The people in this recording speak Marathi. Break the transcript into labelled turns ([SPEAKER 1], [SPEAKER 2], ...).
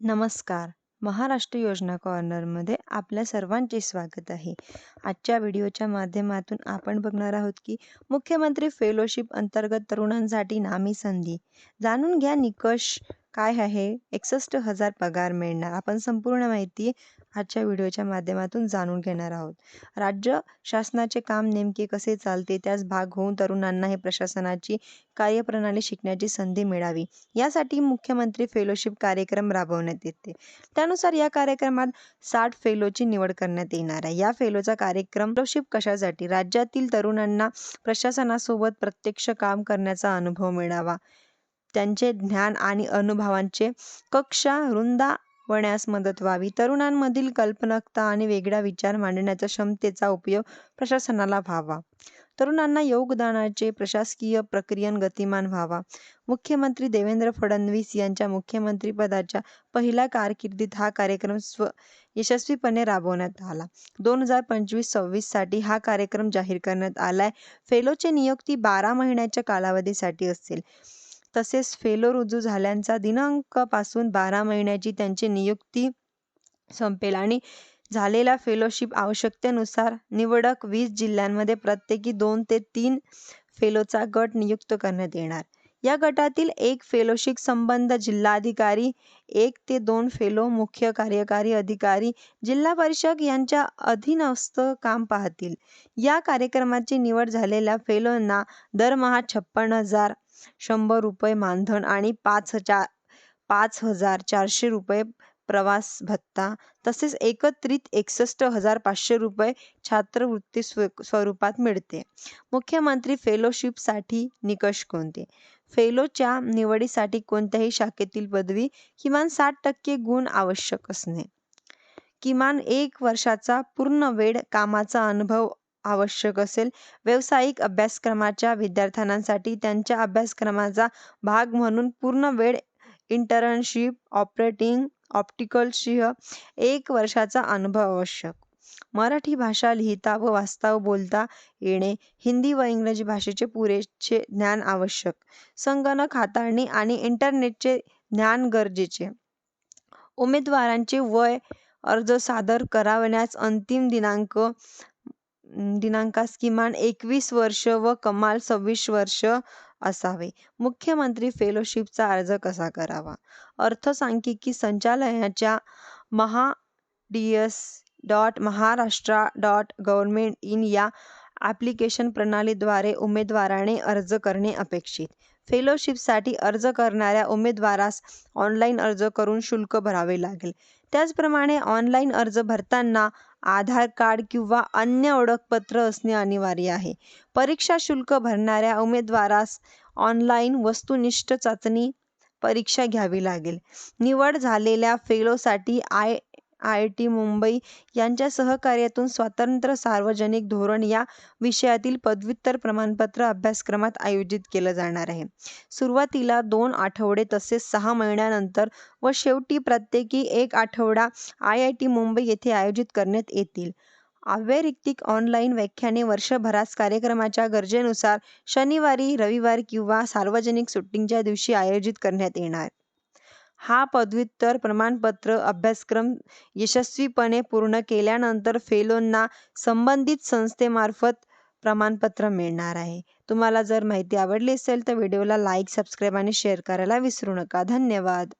[SPEAKER 1] नमस्कार. महाराष्ट्र योजना कॉर्नरमध्ये आपल्या सर्वांचे स्वागत आहे. आजच्या व्हिडिओच्या माध्यमातून आपण बघणार आहोत की मुख्यमंत्री फेलोशिप अंतर्गत तरुणांसाठी नामी संधी. जाणून घ्या निकष काय आहे? एकसष्ट हजार पगार मिळणार. आपण संपूर्ण माहिती आजच्या व्हिडिओच्या माध्यमातून जाणून घेणार आहोत. राज्य शासनाचे काम नेमके कसे चालते? त्यास भाग होऊन तरुणांना हे प्रशासनाची कार्यप्रणाली शिकण्याची संधी मिळावी. यासाठी मुख्यमंत्री फेलोशिप कार्यक्रम राबवण्यात येते. त्यानुसार या कार्यक्रमात साठ फेलोची निवड करण्यात येणार आहे. या फेलोचा कार्यक्रम फेलोशिप कशासाठी? राज्यातील तरुणांना प्रशासनासोबत प्रत्यक्ष काम करण्याचा अनुभव मिळावा. त्यांचे ज्ञान आणि अनुभवांचे कक्षा रुंदावण्यास मदत व्हावी. तरुणांमधील कल्पनाकता आणि वेगळा विचार मांडण्याच्या क्षमतेचा उपयोग प्रशासनाला व्हावा. तरुणांना योगदानाचे प्रशासकीय प्रक्रियेन गतिमान व्हावा. मुख्यमंत्री देवेंद्र फडणवीस यांच्या मुख्यमंत्रीपदाच्या पहिल्या कारकिर्दीत हा कार्यक्रम स्व यशस्वीपणे राबवण्यात आला. दोन हजार पंचवीस सव्वीससाठी हा कार्यक्रम जाहीर करण्यात आलाय. फेलोची नियुक्ती बारा महिन्याच्या कालावधीसाठी असेल तसेच फेलो रुजू झाल्यांचा दिनांकापासून बारा महिन्याची त्यांची नियुक्ती संपेल. आणि झालेला फेलोशिप आवश्यकतेनुसार निवडक वीस जिल्ह्यांमध्ये प्रत्येकी दोन ते तीन फेलोचा गट नियुक्त करण्यात येणार. या गटातील एक फेलोशिप संबंध जिल्हाधिकारी एक ते दोन फेलो मुख्य कार्यकारी अधिकारी जिल्हा परिषद यांच्या अधीनस्थ काम पाहतील. या कार्यक्रमाची निवड झालेल्या फेलोंना दरमहा छप्पन हजार शंभर रुपये मानधन आणि पाच हजार पाच हजार चारशे रुपये प्रवास भत्ता. तसेच एकत्रित एकसष्ट हजार पाचशे रुपये छात्रवृत्ती स्व स्वरूपात मिळते. मुख्यमंत्री फेलोशिपसाठी निकष कोणते? फेलोच्या निवडीसाठी कोणत्याही शाखेतील पदवी किमान साठ टक्के गुण आवश्यक असणे. किमान एक वर्षाचा पूर्ण वेळ कामाचा अनुभव आवश्यक असेल. व्यावसायिक अभ्यासक्रमाच्या विद्यार्थ्यांसाठी त्यांच्या अभ्यासक्रमाचा भाग म्हणून पूर्ण वेळ इंटर्नशिप ऑपरेटिंग ऑप्टिकलशिह एक वर्षाचा अनुभव आवश्यक. मराठी भाषा लिहिता व वाचता व बोलता येणे हिंदी व इंग्रजी भाषेचे पुरेसे ज्ञान आवश्यक. संगणक हाताळणी आणि इंटरनेटचे ज्ञान गरजेचे. उमेदवारांचे वय अर्ज सादर करावण्यास अंतिम दिनांक दिनांकास किमान एकवीस वर्ष व कमाल सव्वीस वर्ष असावे. मुख्यमंत्री फेलोशिपचा अर्ज कसा करावा? अर्थसांख्यिकी संचालनाच्या Maha D S dot Maharashtra dot government in या ॲप्लिकेशन प्रणालीद्वारे उमेदवाराने अर्ज करणे अपेक्षित. फेलोशिपसाठी अर्ज करणाऱ्या उमेदवारास ऑनलाईन अर्ज करून शुल्क भरावे लागेल. त्याचप्रमाणे ऑनलाईन अर्ज भरताना आधार कार्ड किंवा अन्य ओळखपत्र असणे अनिवार्य आहे. परीक्षा शुल्क भरणाऱ्या उमेदवारास ऑनलाईन वस्तुनिष्ठ चाचणी परीक्षा घ्यावी लागेल. निवड झालेल्या फेलोसाठी I I I T Mumbai यांच्या सहकार्यातून स्वातंत्र्य सार्वजनिक धोरण या विषयातील पदव्युत्तर प्रमाणपत्र अभ्यासक्रमात आयोजित केलं जाणार आहे. सुरुवातीला दोन आठवडे तसेच सहा महिन्यानंतर व शेवटी प्रत्येकी एक आठवडा आय आय टी मुंबई येथे आयोजित करण्यात येतील. अव्यरिक्तिक ऑनलाईन व्याख्याने वर्षभरास कार्यक्रमाच्या गरजेनुसार शनिवारी रविवार किंवा सार्वजनिक सुट्टींच्या दिवशी आयोजित करण्यात येणार. हा पदव्युत्तर प्रमाणपत्र अभ्यासक्रम यशस्वीपणे पूर्ण केल्यानंतर फेलोंना संबंधित संस्थेमार्फत प्रमाणपत्र मिळणार आहे. तुम्हाला जर माहिती आवडली असेल तर व्हिडिओला लाईक सबस्क्राईब आणि शेअर करायला विसरू नका. धन्यवाद.